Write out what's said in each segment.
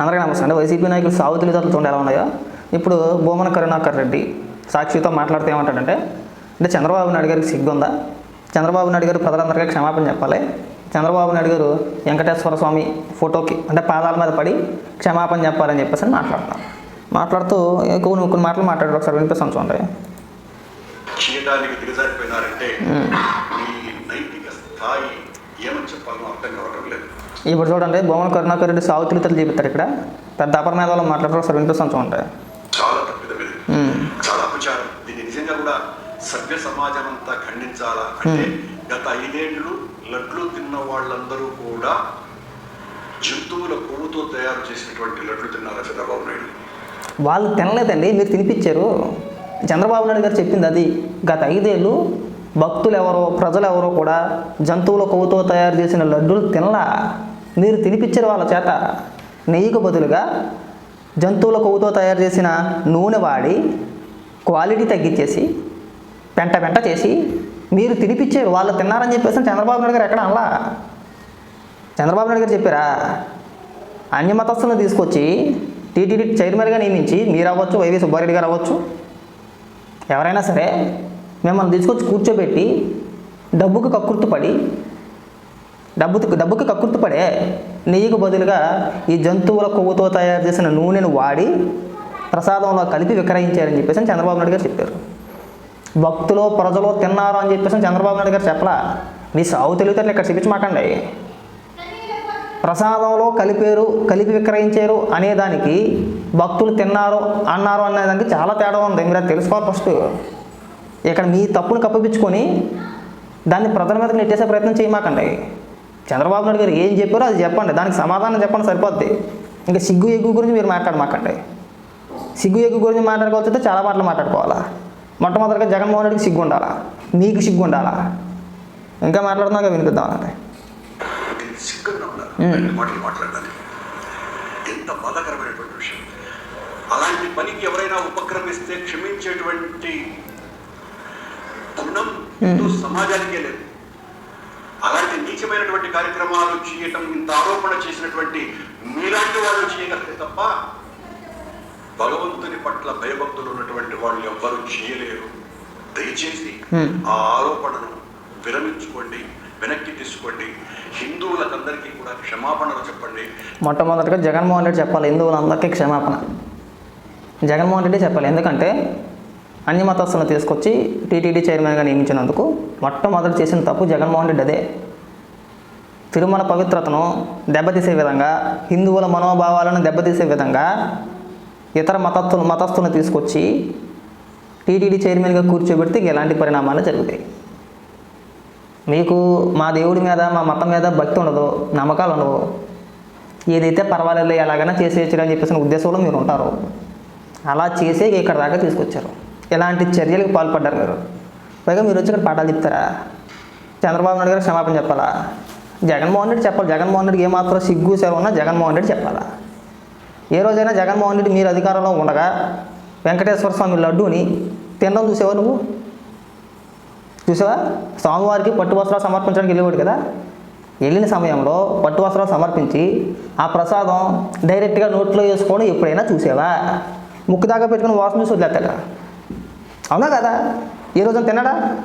అందరికీ నమస్తే. అండి వైసీపీ నాయకులు సాగు తెలివితేటలతో ఎలా ఉన్నాయో. ఇప్పుడు భూమన కరుణాకర్ రెడ్డి సాక్షితో మాట్లాడితే ఏమంటాడంటే అంటే చంద్రబాబు నాయుడు గారికి సిగ్గుందా? చంద్రబాబు నాయుడు గారు ప్రజలందరికీ క్షమాపణ చెప్పాలి. చంద్రబాబు నాయుడు గారు వెంకటేశ్వర స్వామి ఫోటోకి అంటే పాదాల మీద పడి క్షమాపణ చెప్పాలని చెప్పేసి అని మాట్లాడుతూ ఏ కొన్ని కొన్ని మాటలు మాట్లాడారు ఒకసారి వినిపిస్తాను చూడండి. చేయడానికి దిగజారిపోయినారంటే మీ నైతిక స్థాయి ఏమని చెప్పాలో అర్థం కావడం లేదు. ఇప్పుడు చూడండి భూమన కరుణాకర్ రెడ్డి సాగు తెలివితేటలు చూపిస్తారు ఇక్కడ. పెద్ద అపరమేధాలు మాట్లాడారు ఒకసారి వినిపిస్తాను చూడండి. నిజంగా కూడా సభ్య సమాజం అంతా ఖండించాలా? అంటే గత ఐదేళ్ళు లడ్లు తిన్న వాళ్ళందరూ కూడా జంతువుల కొవ్వుతో తయారు చేసినటువంటి లడ్లు తిన్నారా చంద్రబాబు నాయుడు? వాళ్ళు తినలేదండి మీరు తినిపించారు. చంద్రబాబు నాయుడు గారు చెప్పింది అది. గత ఐదేళ్ళు భక్తులు ఎవరో ప్రజలు ఎవరో కూడా జంతువుల కొవ్వుతో తయారు చేసిన లడ్డూలు తినలా. మీరు తినిపించారు వాళ్ళ చేత నెయ్యికి బదులుగా జంతువుల కొవ్వుతో తయారు చేసిన నూనె వాడి క్వాలిటీ తగ్గించేసి పెంట పెంట చేసి మీరు తినిపించారు వాళ్ళు తిన్నారని చెప్పేసి చంద్రబాబు నాయుడు గారు ఎక్కడ అనలా? చంద్రబాబు నాయుడు గారు చెప్పారా? అన్యమతస్థులను తీసుకొచ్చి టీటీడీ చైర్మన్గా నియమించి మీరు అవ్వచ్చు వైవి సుబ్బారెడ్డి గారు అవ్వచ్చు ఎవరైనా సరే మిమ్మల్ని తీసుకొచ్చి కూర్చోబెట్టి డబ్బుకు కక్కుర్తుపడి డబ్బుకి డబ్బుకి కక్కుర్తిపడే నెయ్యికి బదులుగా ఈ జంతువుల కొవ్వుతో తయారు చేసిన నూనెను వాడి ప్రసాదంలో కలిపి విక్రయించారని చెప్పేసి చంద్రబాబు నాయుడు గారు చెప్పారు. భక్తులు ప్రజలు తిన్నారు అని చెప్పేసి చంద్రబాబు నాయుడు గారు చెప్పలా. మీ సాగు తెలివితేటలు ఇక్కడ చూపించమాకండి ప్రసాదంలో కలిపారు కలిపి విక్రయించారు అనేదానికి భక్తులు తిన్నారు అన్నారు అనేదానికి చాలా తేడా ఉంది. మీరు అది తెలుసుకోవాలి ఫస్ట్. ఇక్కడ మీ తప్పును కప్పిపించుకొని దాన్ని ప్రజల మీదకి నెట్టేసే ప్రయత్నం చేయమాకండి చంద్రబాబు నాయుడు గారు ఏం చెప్పారో అది చెప్పండి. దానికి సమాధానం చెప్పండి సరిపోద్ది. ఇంకా సిగ్గు ఎగ్గు గురించి మీరు మాట్లాడమాకండి సిగ్గు ఎగ్గు గురించి మాట్లాడుకోవాల్సి చాలా మాటలు మాట్లాడుకోవాలా? మొట్టమొదటిగా జగన్మోహన్ రెడ్డికి సిగ్గు ఉండాలా? మీకు సిగ్గు ఉండాలా? ఇంకా మాట్లాడుతున్నాక వినిపిద్దాం అంటే ఎంత బాధాకరమైనటువంటి విషయం. అలాంటి పనికి ఎవరైనా ఉపక్రమిస్తే క్షమించేటువంటి గుణం సమాజానికే లేదు. నీచమైనటువంటి కార్యక్రమాలు చేయటం ఇంత ఆరోపణ చేసినటువంటి మీలాంటి వాళ్ళు చేయగలరు తప్ప భగవంతుని పట్ల భయభక్తులు ఉన్నటువంటి వాళ్ళు ఎవ్వరూ చేయలేరు. దయచేసి. ఆ ఆరోపణను విరమించుకోండి వెనక్కి తీసుకోండి. హిందువులకందరికీ కూడా క్షమాపణలు చెప్పండి. మొట్టమొదటిగా జగన్మోహన్ రెడ్డి చెప్పాలి హిందువులందరికీ క్షమాపణ. జగన్మోహన్ రెడ్డి చెప్పాలి ఎందుకంటే అన్ని మతస్థులను తీసుకొచ్చి టీటీడీ చైర్మన్గా నియమించినందుకు మొట్టమొదటి చేసిన తప్పు జగన్మోహన్ రెడ్డి అదే. తిరుమల పవిత్రతను దెబ్బతీసే విధంగా హిందువుల మనోభావాలను దెబ్బతీసే విధంగా ఇతర మతస్థులు మతస్థులను తీసుకొచ్చి టీటీడీ చైర్మన్గా కూర్చోబెడితే ఎలాంటి పరిణామాలు జరుగుతాయి? మీకు మా దేవుడి మీద మా మతం మీద భక్తి ఉండదు నమ్మకాలు ఉండవు. ఏదైతే పర్వాలేదు ఎలాగైనా చేసేయచ్చు అని చెప్పేసిన ఉద్దేశంలో మీరు ఉంటారు. అలా చేసే ఇక్కడ దాకా తీసుకొచ్చారు. ఇలాంటి చర్యలకు పాల్పడ్డారు మీరు? పైగా మీరు వచ్చి ఇక్కడ పాఠాలు చెప్తారా? చంద్రబాబు నాయుడు గారు క్షమాపణ చెప్పాలా? జగన్మోహన్ రెడ్డి చెప్పాలి. జగన్మోహన్ రెడ్డికి ఏమాత్రం సిగ్గు సెలవు ఉన్నా జగన్మోహన్ రెడ్డి చెప్పాలా? ఏ రోజైనా జగన్మోహన్ రెడ్డి మీరు అధికారంలో ఉండగా వెంకటేశ్వర స్వామి లడ్డూని తినడం చూసేవా నువ్వు? చూసావా? స్వామివారికి పట్టు వస్త్రాలు సమర్పించడానికి వెళ్ళేవాడు కదా? వెళ్ళిన సమయంలో పట్టు వస్త్రాలు సమర్పించి ఆ ప్రసాదం డైరెక్ట్గా నోట్లో వేసుకోవడం ఎప్పుడైనా చూసావా? ముక్కు దాకా పెట్టుకుని వాసన చూసి వదిలేస్తాడా? అవునా కదా? ఏ రోజున తిన్నాడా?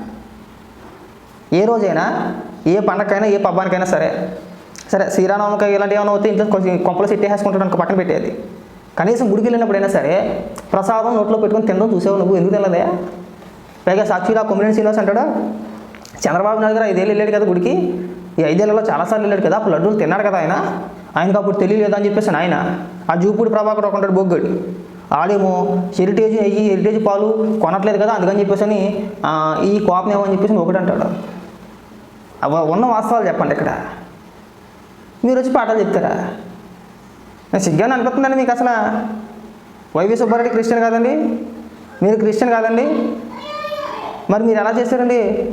ఏ రోజైనా ఏ పండగకైనా ఏ పబ్బానికైనా సరే. సరే శ్రీరామనవమికి ఇలాంటి ఏమైనా అవుతే ఇంట్లో కొంచెం కొంపలు సెట్ వేసుకుంటాడు అనుకో పక్కన పెట్టేది. కనీసం గుడికి వెళ్ళినప్పుడైనా సరే ప్రసాదం నోట్లో పెట్టుకొని తినడం చూసావు నువ్వు. ఎందుకు తినలేదే? పైగా సాక్షిగా కొమ్మినేని శ్రీనివాస్ అంటాడు? చంద్రబాబు నాయుడు గారు ఐదేళ్ళు వెళ్ళాడు కదా గుడికి. ఈ ఐదేళ్ళలో చాలాసార్లు వెళ్ళాడు కదా అప్పుడు లడ్డూలు తిన్నాడు కదా ఆయన. ఆయనకు అప్పుడు తెలియలేదు అని చెప్పేసి ఆయన. ఆ జూపూడి ప్రభాకర్ ఒకటాడు ఉంటాడు ఆడేమో హెరిటేజ్ అయ్యి హెరిటేజ్ పాలు కొనట్లేదు కదా అందుకని చెప్పేసి అని, ఈ కోపం ఏమో అని చెప్పేసి ఒకటి అంటాడు. ఉన్న వాస్తవాలు చెప్పండి ఇక్కడ. మీరు వచ్చి పాఠాలు చెప్తారా? నేను సిగ్గాని అనిపిస్తుందండి మీకు అసలు. వైవి సుబ్బారెడ్డి క్రిస్టియన్ కాదండి. మీరు క్రిస్టియన్ కాదండి. మరి మీరు ఎలా చేశారండి?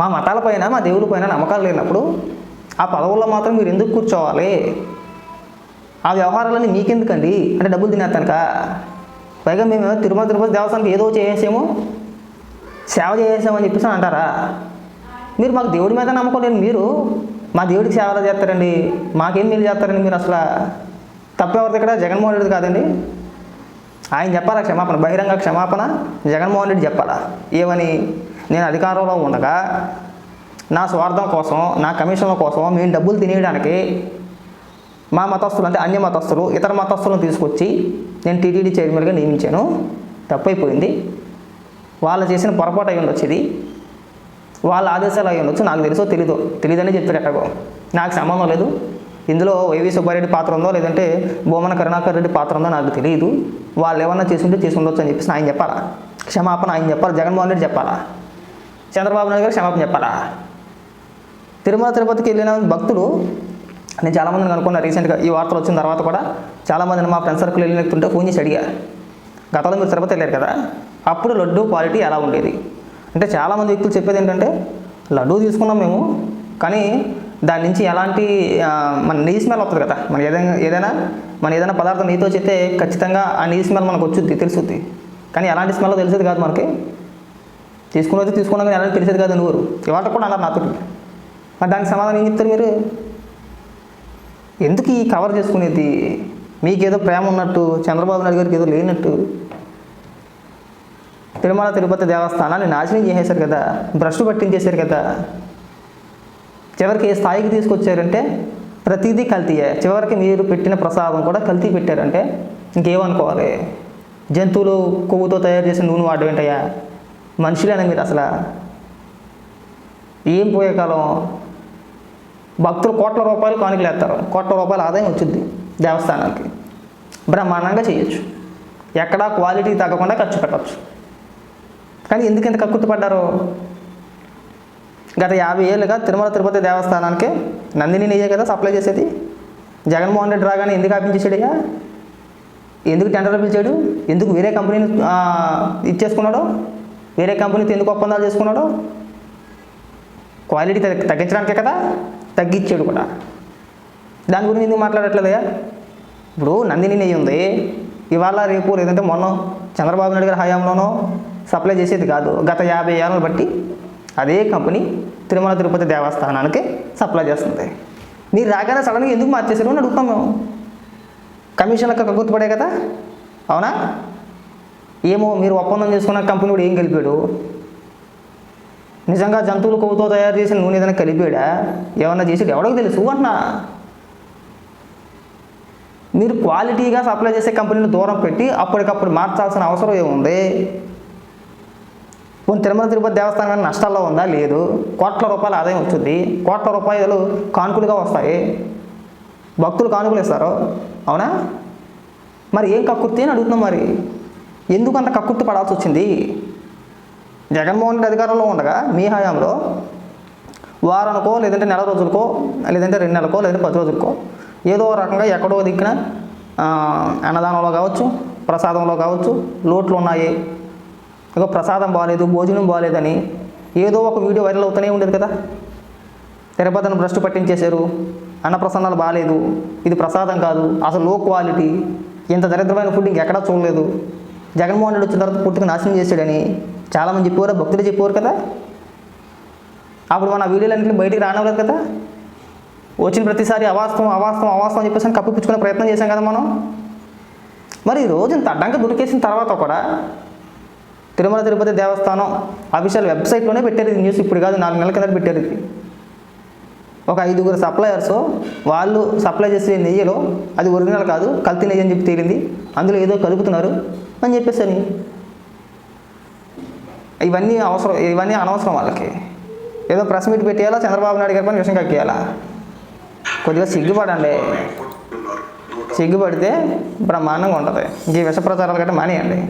మా మతాల పైన మా దేవుడి పైన నమ్మకాలు లేనప్పుడు ఆ పదవుల్లో మాత్రం మీరు ఎందుకు కూర్చోవాలి? ఆ వ్యవహారాలన్నీ మీకెందుకండి? అంటే డబ్బులు తినేస్తానుక? పైగా మేము తిరుమల తిరుపతి దేవస్థానికి ఏదో చేసేసాము. సేవ చేసేసామని చెప్పేసి అంటారా? మీరు మాకు దేవుడి మీద నమ్మకం లేని మీరు మా దేవుడికి సేవలు చేస్తారండి. మాకేం మీరు చేస్తారండి మీరు అసలు? తప్పెవరిది ఇక్కడ? జగన్మోహన్ రెడ్డి కాదండి. ఆయన చెప్పాలా క్షమాపణ? బహిరంగ క్షమాపణ జగన్మోహన్ రెడ్డి చెప్పాలా? ఏమని? నేను అధికారంలో ఉండగా నా స్వార్థం కోసం నా కమిషన్ల కోసం మేము డబ్బులు తినేయడానికి మా మతస్థులు అంటే అన్య మతస్థులు ఇతర మతస్థులను తీసుకొచ్చి నేను టీటీడీ చైర్మన్గా నియమించాను. తప్పైపోయింది. వాళ్ళు చేసిన పొరపాటు అయి ఉండొచ్చు ఇది. వాళ్ళ ఆదేశాలు అయి ఉండొచ్చు. నాకు తెలుసో తెలీదో. తెలియదనే చెప్పారు ఎక్కగో నాకు సంబంధం లేదు. ఇందులో వైవి సుబ్బారెడ్డి పాత్ర ఉందో లేదంటే బొమ్మన కరుణాకర్ రెడ్డి పాత్ర ఉందో నాకు తెలియదు వాళ్ళు ఏమన్నా చేసుంటే చేసి ఉండొచ్చు అని చెప్పేసి ఆయన చెప్పాలా? క్షమాపణ ఆయన చెప్పాలి? జగన్మోహన్ రెడ్డి చెప్పాలా? చంద్రబాబు నాయుడు గారు క్షమాపణ చెప్పాలా? తిరుమల తిరుపతికి వెళ్ళిన భక్తులు నేను చాలామందిని కనుక్కున్నా రీసెంట్గా ఈ వార్తలు వచ్చిన తర్వాత కూడా చాలామందిని మా ఫ్రెండ్ సర్కిల్ వెళ్ళినట్టుంటే ఫోన్ చేసి అడిగా. గతంలో మీరు తిరుపతి వెళ్ళారు కదా? అప్పుడు లడ్డు క్వాలిటీ ఎలా ఉండేది? అంటే చాలామంది వ్యక్తులు చెప్పేది ఏంటంటే లడ్డూ తీసుకున్నాం మేము కానీ దాని నుంచి ఎలాంటి మన నెయ్యి స్మెల్ వస్తుంది కదా. మన ఏదైనా ఏదైనా మన ఏదైనా పదార్థం నెయ్యితో చెప్తే ఖచ్చితంగా ఆ నెయ్యి స్మెల్ మనకు వచ్చుద్ది తెలుసుద్ది. కానీ ఎలాంటి స్మెల్ తెలిసేది కాదు మనకి. తీసుకున్నది తీసుకున్నా కానీ ఎలాంటి తెలిసేది కాదు నువ్వు ఇవాళ కూడా అన్నారు నాతో మరి దానికి సమాధానం ఏం చెప్తారు మీరు? ఎందుకు ఈ కవర్ చేసుకునేది? మీకేదో ప్రేమ ఉన్నట్టు చంద్రబాబు నాయుడు గారికి ఏదో లేనట్టు. తిరుమల తిరుపతి దేవస్థానాన్ని నాశనం చేసేశారు కదా భ్రష్టు పట్టించేశారు కదా. చివరికి ఏ స్థాయికి తీసుకొచ్చారంటే ప్రతిదీ కల్తీయే. చివరికి మీరు పెట్టిన ప్రసాదం కూడా కల్తీ పెట్టారంటే ఇంకేమనుకోవాలి? జంతువులు కొవ్వుతో తయారు చేసిన నూనె వాడడం ఏంటయ్యా? మనుషులేనా మీరు అసలు? ఏం పోయే కాలం? భక్తులు కోట్ల రూపాయలు కానుకలేస్తారు. కోట్ల రూపాయల ఆదాయం వచ్చింది దేవస్థానానికి. బ్రహ్మాండంగా చేయొచ్చు. ఎక్కడా క్వాలిటీ తగ్గకుండా ఖర్చు పెట్టచ్చు. కానీ ఎందుకు ఇంత కక్కుర్తిపడ్డారు గత యాభై ఏళ్ళుగా తిరుమల తిరుపతి దేవస్థానానికి నందిని నెయ్యే కదా సప్లై చేసేది? జగన్మోహన్ రెడ్డి రాగానే ఎందుకు ఆపించేసాడయ్యా ఎందుకు టెండర్లు పిలిచాడు? ఎందుకు వేరే కంపెనీని ఇచ్చేసుకున్నాడు? వేరే కంపెనీతో ఎందుకు ఒప్పందాలు చేసుకున్నాడు? క్వాలిటీ తగ్గించడానికే కదా తగ్గించాడు కూడా. దాని గురించి ఎందుకు మాట్లాడట్లేదయ్యా? ఇప్పుడు నందిని నెయ్యి ఉంది. ఇవాళ రేపు లేదంటే మొన్న చంద్రబాబు నాయుడు గారి హయాంలోనో సప్లై చేసేది కాదు. గత యాభై ఏళ్ళను బట్టి అదే కంపెనీ తిరుమల తిరుపతి దేవస్థానానికి సప్లై చేస్తుంది. మీరు రాగానే సడన్గా ఎందుకు మార్చేశారు అని అడుగుతాం మేము. కమిషన్లకు గుర్తుపడే కదా. అవునా? ఏమో మీరు ఒప్పందం చేసుకున్న కంపెనీ కూడా ఏం కలిపాడు? నిజంగా జంతువుల కొవ్వుతో తయారు చేసిన నూనె ఏదైనా కలిపాడా? ఏమన్నా చేసాడు ఎవడో తెలుసు అన్నా మీరు క్వాలిటీగా సప్లై చేసే కంపెనీని దూరం పెట్టి అప్పటికప్పుడు మార్చాల్సిన అవసరం ఏముంది? పోనీ తిరుమల తిరుపతి దేవస్థానం నష్టాల్లో ఉందా? లేదు. కోట్ల రూపాయల ఆదాయం వచ్చింది కోట్ల రూపాయలు కానుకలుగా వస్తాయి. భక్తులు కానుకలు ఇస్తారు అవునా? మరి ఏం కక్కుర్తి అని అడుగుతున్నాం మరి. ఎందుకు అంత కక్కుర్తి పడాల్సి వచ్చింది? జగన్మోహన్ రెడ్డి అధికారంలో ఉండగా మీ హయాంలో వారానికో లేదంటే నెల రోజులకో లేదంటే రెండు నెలలకో లేదంటే పది రోజులకో ఏదో రకంగా ఎక్కడో దిక్కిన అన్నదానంలో కావచ్చు ప్రసాదంలో కావచ్చు లోట్లు ఉన్నాయి. ఇక ప్రసాదం బాగాలేదు భోజనం బాగాలేదని ఏదో ఒక వీడియో వైరల్ అవుతూనే ఉండేది కదా. తిరుపతిని భ్రష్టు పట్టించేశారు అన్నప్రసన్నాలు బాగాలేదు ఇది ప్రసాదం కాదు అసలు లో క్వాలిటీ ఇంత దరిద్రమైన ఫుడ్ ఇంకెక్కడా చూడలేదు. జగన్మోహన్ రెడ్డి వచ్చిన తర్వాత పూర్తిగా నాశనం చేశాడని చాలామంది చెప్పేవారు భక్తులు చెప్పేవారు కదా. అప్పుడు మన వీడియోలన్నింటినీ బయటికి రానివ్వలేదు కదా. వచ్చిన ప్రతిసారి అవాస్తవం అవాస్తవం అవాస్తవం అని చెప్పేసి కప్పిపుచ్చుకునే ప్రయత్నం చేశాం కదా మనం. మరి ఈ రోజు ఇంత అడ్డంగా దొరికేసిన తర్వాత కూడా తిరుమల తిరుపతి దేవస్థానం అఫీషియల్ వెబ్సైట్లోనే పెట్టారు ఇది న్యూస్. ఇప్పుడు కాదు నాలుగు నెలల కింద పెట్టారు ఇది. ఒక ఐదుగురు సప్లయర్స్ వాళ్ళు సప్లై చేసే నెయ్యిలో అది ఒరిజినల్ కాదు కల్తీ నెయ్యి అని చెప్పి తేలింది. అందులో ఏదో కలుపుతున్నారు అని చెప్పేసి అని. ఇవన్నీ అవసరం ఇవన్నీ అనవసరం వాళ్ళకి. ఏదో ప్రెస్ మీట్ పెట్టేయాలా చంద్రబాబు నాయుడు గారి పని విషయం కక్కేయాలా? కొద్దిగా సిగ్గుపడండి. సిగ్గుపడితే బ్రహ్మాండంగా ఉంటుంది. ఇంక విష ప్రచారాలు కంటే మానేయండి.